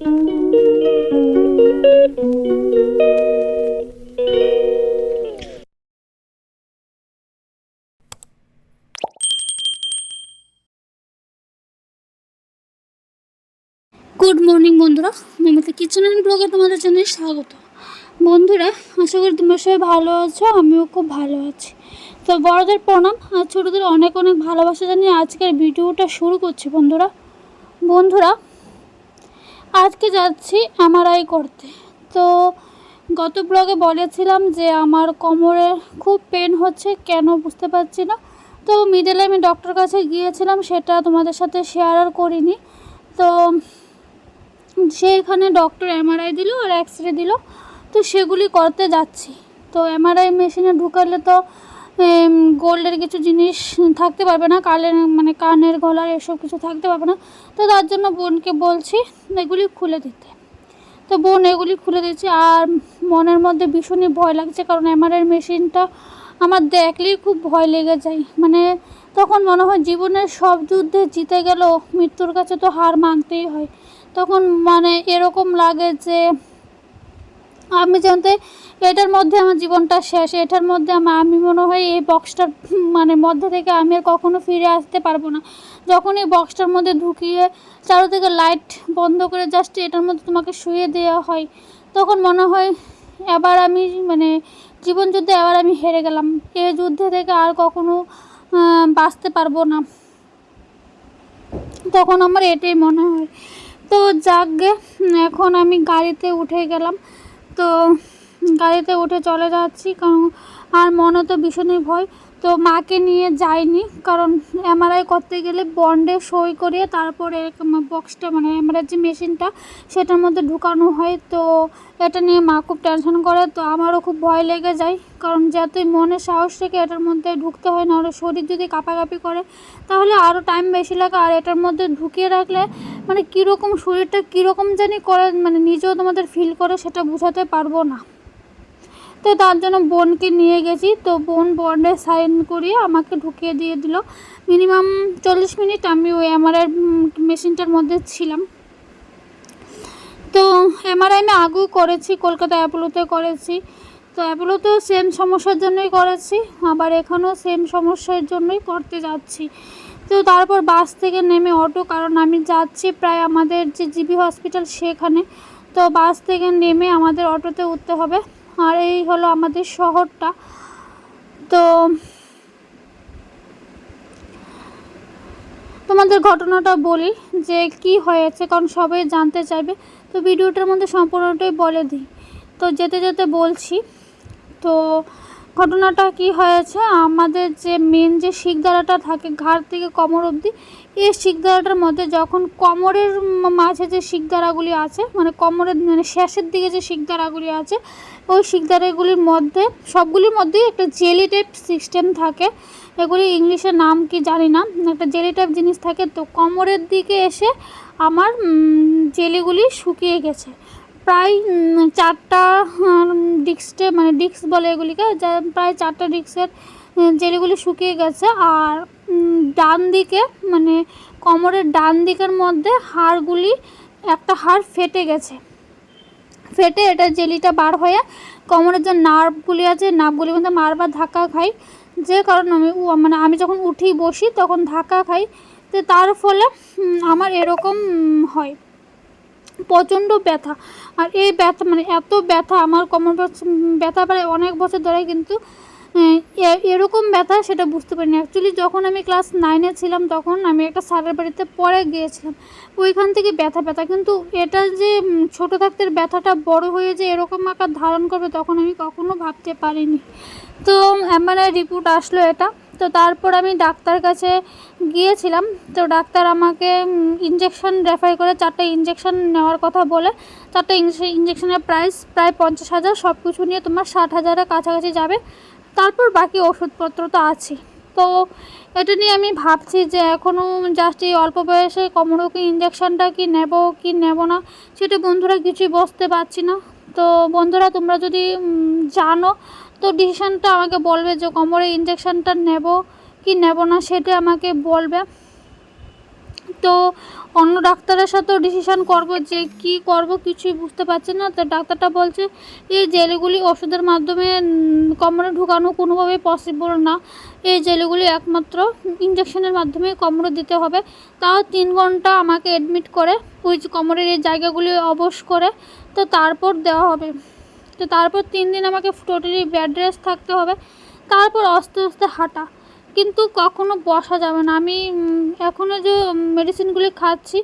Good morning বন্ধুরা। Mamata kitchen and ব্লগে তোমাদের জানাই স্বাগত। বন্ধুরা, আশা করি তোমরা সবাই ভালো আছো, আমিও খুব ভালো আছি। তো বড়দের প্রণাম আর ছোটোদের অনেক অনেক ভালোবাসা জানিয়ে আজকের ভিডিওটা শুরু করছি বন্ধুরা। বন্ধুরা আজকে যাচ্ছি এমআরআই করতে। তো গত ব্লগে বলেছিলাম যে আমার কোমরে খুব পেন হচ্ছে, কেন বুঝতে পারছি না। তো মিডলে আমি ডক্টর কাছে গিয়েছিলাম, সেটা তোমাদের সাথে শেয়ার আর করিনি। তো সেখানে ডক্টর এমআরআই দিল আর এক্স রে দিল। তো সেগুলি করতে যাচ্ছি। তো এমআরআই মেশিনে ঢুকালে তো গোল্ডের কিছু জিনিস থাকতে পারবে না, কালের মানে কানের গলার এসব কিছু থাকতে পারবে না। তো তার জন্য বোনকে বলছি, এগুলি খুলে দিতে। তো বোন এগুলি খুলে দিচ্ছে আর মনের মধ্যে ভীষণই ভয় লাগছে, কারণ এমআরআই মেশিনটা আমার দেখলেই খুব ভয় লেগে যায়। মানে তখন মনে হয় জীবনের সব যুদ্ধে জিতে গেলেও মৃত্যুর কাছে তো হার মানতেই হয়। তখন মানে এরকম লাগে যে আমি জানতে এটার মধ্যে আমার জীবনটা শেষ, এটার মধ্যে আমার, আমি মনে হয় এই বক্সটার মানে মধ্যে থেকে আমি আর কখনো ফিরে আসতে পারব না। যখন এই বক্সটার মধ্যে ঢুকিয়ে চারোদিকে লাইট বন্ধ করে জাস্ট এটার মধ্যে তোমাকে শুয়ে দেওয়া হয়, তখন মনে হয় এবার আমি মানে জীবন যুদ্ধে এবার আমি হেরে গেলাম। এই যুদ্ধে থেকে আর কখনো বাঁচতে পারব না। তখন আমার এটাই মনে হয়। তো যাকগে এখন আমি গাড়িতে উঠে গেলাম। তো গাড়িতে উঠে চলে যাচ্ছি কারণ আর মনে তো ভীষণই ভয়। তো মাকে নিয়ে যাইনি, কারণ এমআরআই করতে গেলে বন্ডে সই করিয়ে তারপরে বক্সটা মানে এমআরআই যে মেশিনটা সেটার মধ্যে ঢুকানো হয়। তো এটা নিয়ে মা খুব টেনশন করে, তো আমারও খুব ভয় লেগে যায়। কারণ যতই মনে সাহস থেকে এটার মধ্যে ঢুকতে হয় না আরও শরীর যদি কাঁপাকাঁপি করে, তাহলে আরও টাইম বেশি লাগে। আর এটার মধ্যে ঢুকিয়ে রাখলে মানে কীরকম শরীরটা কীরকম জানি করে মানে নিজেও তোমাদের ফিল করে, সেটা বোঝাতে পারব না। তো তার জন্য বোনকে নিয়ে গেছি। তো বোন বন্ডে সাইন করিয়ে আমাকে ঢুকিয়ে দিয়ে দিল। মিনিমাম চল্লিশ মিনিট আমি ওই এমআরআই মেশিনটার মধ্যে ছিলাম। তো এমআরআই আমি আগেও করেছি, কলকাতা অ্যাপোলোতে করেছি। তো অ্যাপোলোতেও সেম সমস্যার জন্যই করেছি, আবার এখানেও সেম সমস্যার জন্যই করতে যাচ্ছি। তো তারপর বাস থেকে নেমে অটো, কারণ আমি যাচ্ছি প্রায় আমাদের যে জিবি হসপিটাল সেখানে। তো বাস থেকে নেমে আমাদের অটোতে উঠতে হবে। আর এই হলো আমাদের শহরটা। তো তোমাদের ঘটনাটা বলি যে কি হয়েছে, কারণ সবাই জানতে চাইবে। তো ভিডিওটার মধ্যে সম্পূর্ণটাই বলে দিই। তো যেতে যেতে বলছি। তো ঘটনাটা কি হয়েছে? আমাদের যে মেন যে শিকদারাটা থাকে ঘাড় থেকে কোমর অবধি, এই শিকদারাটার মধ্যে যখন কোমরের মাঝে যে শিকদারাগুলি আছে মানে কোমরের মানে শেষের দিকে যে শিকদারাগুলি আছে, ওই শিকদারাগুলির মধ্যে, সবগুলির মধ্যেই একটা জেলি টাইপ সিস্টেম থাকে। এগুলি ইংলিশের নাম কি জানি না, একটা জেলি টাইপ জিনিস থাকে। তো কোমরের দিকে এসে আমার জেলিগুলি শুকিয়ে গেছে। প্রায় চারটা ডিস্কে মানে ডিস্ক বলে এগুলিকে, যা প্রায় চারটা ডিস্কের জেলিগুলি শুকিয়ে গেছে। আর ডান দিকে মানে কোমরের ডান দিকের মধ্যে হাড়গুলি, একটা হাড় ফেটে গেছে। ফেটে এটা জেলিটা বার হয়ে কোমরের যে নার্ভগুলি আছে, নার্ভগুলির মধ্যে মারবার ধাক্কা খাই। যে কারণ আমি মানে আমি যখন উঠি বসি, তখন ধাক্কা খাই। তো তার ফলে আমার এরকম হয়। প্রচণ্ড ব্যথা। আর এই ব্যথা মানে এত ব্যথা, আমার কোমর ব্যথা প্রায় অনেক বছর ধরে কিন্তু এরকম ব্যথা সেটা বুঝতে পারিনি। অ্যাকচুয়ালি যখন আমি ক্লাস নাইনে ছিলাম, তখন আমি একটা স্যারের বাড়িতে পরে গিয়েছিলাম। ওইখান থেকে ব্যথা ব্যথা। কিন্তু এটা যে ছোটো থাকতে ব্যথাটা বড় হয়ে যে এরকম আকার ধারণ করবে, তখন আমি কখনো ভাবতে পারিনি। তো এমআরআই রিপোর্ট আসলো এটা। তো তারপর আমি ডাক্তার কাছে গিয়েছিলাম। তো ডাক্তার আমাকে ইঞ্জেকশন রেফার করে, চারটে ইঞ্জেকশন নেওয়ার কথা বলে। চারটে ইঞ্জেকশনের প্রাইস প্রায় পঞ্চাশ হাজার সব কিছু নিয়ে তোমার ষাট হাজারের কাছাকাছি যাবে। তারপর বাকি ওষুধপত্র তো আছে তো এটা নিয়ে আমি ভাবছি যে এখনও জাস্ট এই অল্প বয়সে কমরোকে ইঞ্জেকশনটা কি নেব কি নেব না, সেটা বন্ধুরা কিছুই বসতে পারছি না। তো বন্ধুরা, তোমরা যদি জানো তো ডিসিশানটা আমাকে বলবে যে কোমরে ইঞ্জেকশনটা নেব কি নেব না সেটা আমাকে বলবে। তো অন্য ডাক্তারের সাথেও ডিসিশান করব যে কি করব, কিছুই বুঝতে পারছি না। তো ডাক্তারটা বলছে, এই জেলগুলি ওষুধের মাধ্যমে কোমরে ঢুকানো কোনোভাবেই পসিবল না। এই জেলগুলি একমাত্র ইঞ্জেকশনের মাধ্যমে কোমরে দিতে হবে। তাও তিন ঘণ্টা আমাকে অ্যাডমিট করে, ওই কোমরের এই জায়গাগুলি অবশ করে, তো তারপর দেওয়া হবে। তো তারপর তিন দিন আমাকে টোটালি ব্যাড রেস্ট থাকতে হবে। তারপর আস্তে আস্তে হাঁটা। কিন্তু কখনো বসা যাবে না। আমি এখনও যে মেডিসিনগুলি খাচ্ছি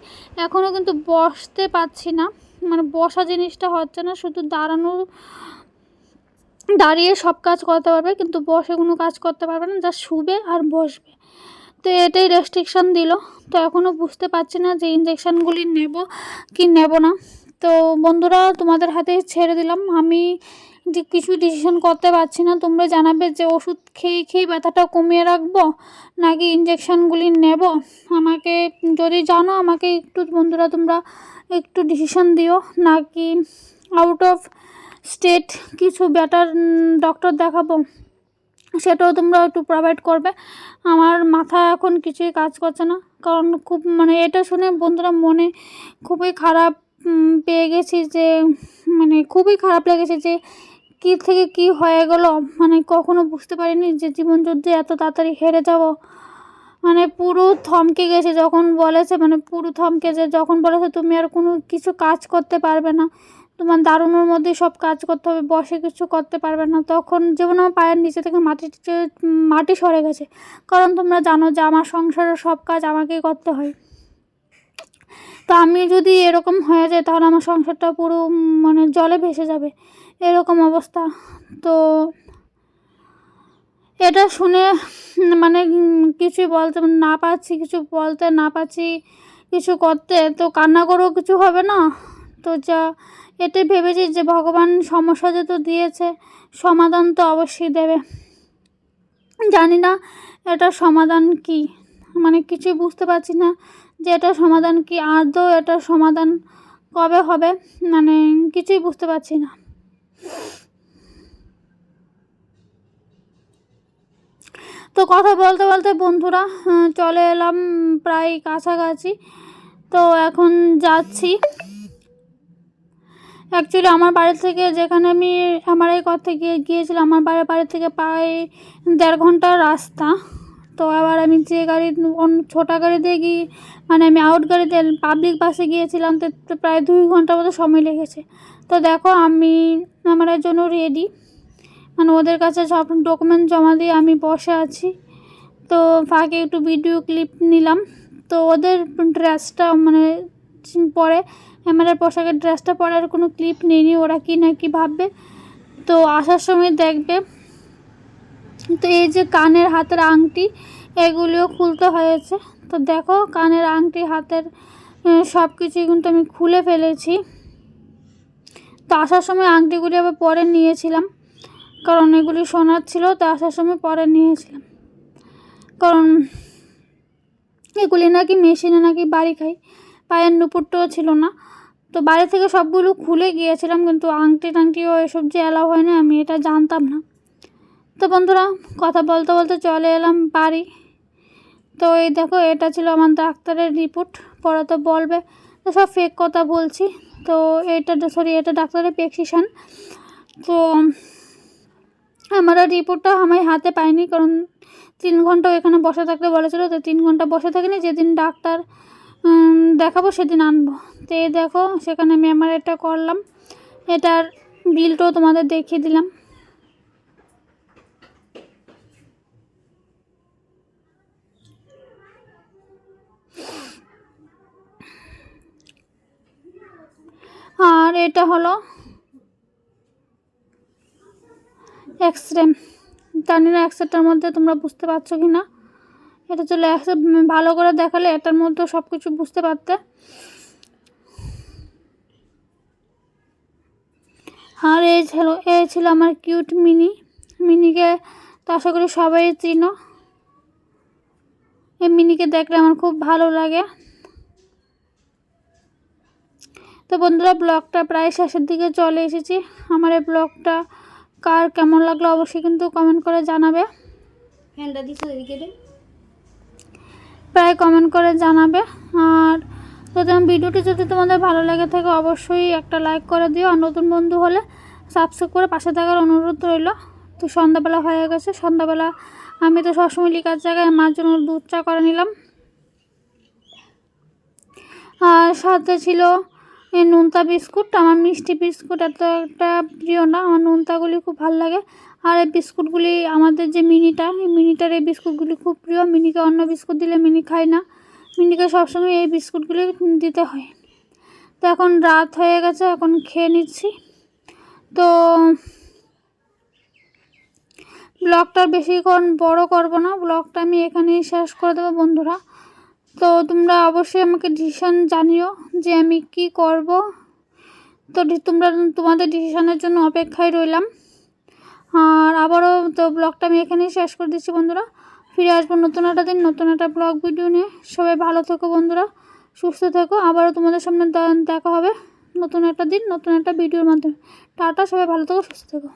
এখনও কিন্তু বসতে পারছি না। মানে বসা জিনিসটা হচ্ছে না, শুধু দাঁড়ানো, দাঁড়িয়ে সব কাজ করতে পারবে, কিন্তু বসে কোনো কাজ করতে পারবে না, যা শুবে আর বসবে। তো এটাই রেস্ট্রিকশান দিল। তো এখনও বুঝতে পারছি না যে ইঞ্জেকশানগুলি নেব কি নেব না। তো বন্ধুরা, তোমাদের হাতে ছেড়ে দিলাম। আমি যে কিছু ডিসিশন করতে পারছি না, তোমরা জানাবে যে ওষুধ খেয়ে খেয়ে ব্যথাটা কমিয়ে রাখব নাকি ইঞ্জেকশানগুলি নেব? আমাকে যদি জানো, আমাকে একটু বন্ধুরা, তোমরা একটু ডিসিশন দিও নাকি আউট অফ স্টেট কিছু বেটার ডক্টর দেখাবো। সেটাও তোমরা একটু প্রোভাইড করবে। আমার মাথা এখন কিছুই কাজ করছে না। কারণ খুব মানে এটা শুনে বন্ধুরা মনে খুবই খারাপ পেয়ে গেছি যে মানে খুবই খারাপ লেগেছে যে, কী থেকে কি হয়ে গেল? মানে কখনো বুঝতে পারিনি যে জীবনযুদ্ধে এত তাড়াতাড়ি হেরে যাব। মানে পুরো থমকে গেছে যখন বলেছে মানে পুরো থমকে যে যখন বলেছে, তুমি আর কোনো কিছু কাজ করতে পারবে না। তোমার দারুণের মধ্যে সব কাজ করতে হবে, বসে কিছু করতে পারবে না। তখন যেমন আমার পায়ের নিচে থেকে মাটি মাটি সরে গেছে। কারণ তোমরা জানো যে আমার সংসারের সব কাজ আমাকেই করতে হয়। তো আমি যদি এরকম হয়ে যায়, তাহলে আমার সংসারটা পুরো মানে জলে ভেসে যাবে। এরকম অবস্থা। তো এটা শুনে মানে কিছুই বলতে না পাচ্ছি কিছু বলতে না পাচ্ছি কিছু করতে, তো কান্না করেও কিছু হবে না। তো যা, এটাই ভেবেছি যে ভগবান সমস্যা যেহেতু দিয়েছে, সমাধান তো অবশ্যই দেবে। জানি না, এটার সমাধান কি? মানে কিছুই বুঝতে পারছি না। যে এটার সমাধান কি, আদৌ এটার সমাধান কবে হবে? মানে কিছুই বুঝতে পারছি না। তো কথা বলতে বলতে বন্ধুরা চলে এলাম প্রায় কাছাকাছি। তো এখন যাচ্ছি। অ্যাকচুয়ালি আমার বাড়ি থেকে যেখানে আমি এমআরআই করতে গিয়ে গিয়েছিলাম, আমার বাড়ির বাড়ি থেকে প্রায় দেড় ঘণ্টার রাস্তা। তো আবার আমি যে গাড়ি অন্য ছোটো গাড়িতে গিয়ে মানে আমি আউট গাড়িতে পাবলিক বাসে গিয়েছিলাম, তো প্রায় দুই ঘণ্টার মতো সময় লেগেছে। তো দেখো আমি আমার জন্য রেডি মানে ওদের কাছে সব ডকুমেন্ট জমা দিয়ে আমি বসে আছি। তো ফাঁকে একটু ভিডিও ক্লিপ নিলাম। তো ওদের ড্রেসটা মানে পরে এমআরআই পোশাকের ড্রেসটা পরার কোনো ক্লিপ নেয়নি, ওরা কি না কি ভাববে। তো আসার সময় দেখবে তো এই যে কানের হাতের আংটি, এগুলিও খুলতে হয়েছে। তো দেখো, কানের আংটি, হাতের সব কিছুই কিন্তু আমি খুলে ফেলেছি। তো আসার সময় আংটিগুলি আবার পরে নিয়েছিলাম, কারণ এগুলি সোনার ছিল, তো আসার সময় পরে নিয়েছিলাম। কারণ এগুলি নাকি মেশিনে নাকি বাড়ি খাই, পায়ের নুপুরটাও ছিল না। তো বাড়ি থেকে সবগুলো খুলে গিয়েছিলাম, কিন্তু আংটি টাংটিও এসব যে এলাও হয় না, আমি এটা জানতাম না। তো বন্ধুরা, কথা বলতে বলতে চলে এলাম বাড়ি। তো এই দেখো, এটা ছিল আমার ডাক্তারের রিপোর্ট। পরে তো বলবে, তো সব ফেক কথা বলছি। তো এটা সরি এটা ডাক্তারের প্রেসক্রিপশান তো আমার রিপোর্টটা আমি হাতে পাইনি, কারণ তিন ঘণ্টা এখানে বসে থাকতে বলেছিল। তো তিন ঘণ্টা বসে থাকিনি, যেদিন ডাক্তার দেখাবো সেদিন আনব। তো এই দেখো, সেখানে আমি আমার এটা করলাম। এটার বিলটাও তোমাদের দেখিয়ে দিলাম আর এটা হলো এক্স রে জানি না এক্সরেটার মধ্যে তোমরা বুঝতে পারছ কি না এটা চলে এক্স ভালো করে দেখালে এটার মধ্যে সব কিছু বুঝতে পারতে। আর এই ছিল এই ছিল আমার কিউট মিনি। মিনিকে তো আশা করি সবাই চিনো। এই মিনিকে দেখলে আমার খুব ভালো লাগে। তো বন্ধুরা ব্লগটা প্রায় শেষের দিকে চলে এসেছি। আমার এই ব্লগটা কার কেমন লাগল অবশ্যই কিন্তু কমেন্ট করে জানাবে। ফ্যানটা দিস এদিকে প্রায় কমেন্ট করে জানাবে। আর যদি ভিডিওটি যদি তোমাদের ভালো লেগে থাকে অবশ্যই একটা লাইক করে দিও। আর নতুন বন্ধু হলে সাবস্ক্রাইব করে পাশে থাকার অনুরোধ রইল। তো সন্ধ্যাবেলা হয়ে গেছে। সন্ধ্যাবেলা আমি তো সবসময় লিকার জায়গায় মার জন্য দুধ চা করে নিলাম। আর সাথে ছিল এই নোনতা বিস্কুট, আমার মিষ্টি বিস্কুট এত একটা প্রিয় না, আমার নোনতাগুলি খুব ভালো লাগে। আর এই বিস্কুটগুলি আমাদের যে মিনিটা, এই মিনিটার এই বিস্কুটগুলি খুব প্রিয়। মিনিকে অন্য বিস্কুট দিলে মিনি খায় না। মিনিকে সবসময় এই বিস্কুটগুলি দিতে হয়। তো এখন রাত হয়ে গেছে, এখন খেয়ে নিচ্ছি। তো ব্লগটা বেশিক্ষণ বড় করব না, ব্লগটা আমি এখানেই শেষ করে দেবো বন্ধুরা। তো তোমরা অবশ্যই আমাকে ডিসিশান জানিও যে আমি কি করব। তো তোমরা তোমাদের ডিসিশানের জন্য অপেক্ষায় রইলাম। আর আবারও তো ব্লগটা আমি এখানেই শেষ করে দিচ্ছি বন্ধুরা। ফিরে আসব নতুন একটা দিন, নতুন একটা ব্লগ ভিডিও নিয়ে। সবাই ভালো থেকো বন্ধুরা, সুস্থ থেকো। আবারও তোমাদের সামনে দেখা হবে নতুন একটা দিন, নতুন একটা ভিডিওর মাধ্যমে। টাটা, সবাই ভালো থেকো, সুস্থ থেকো।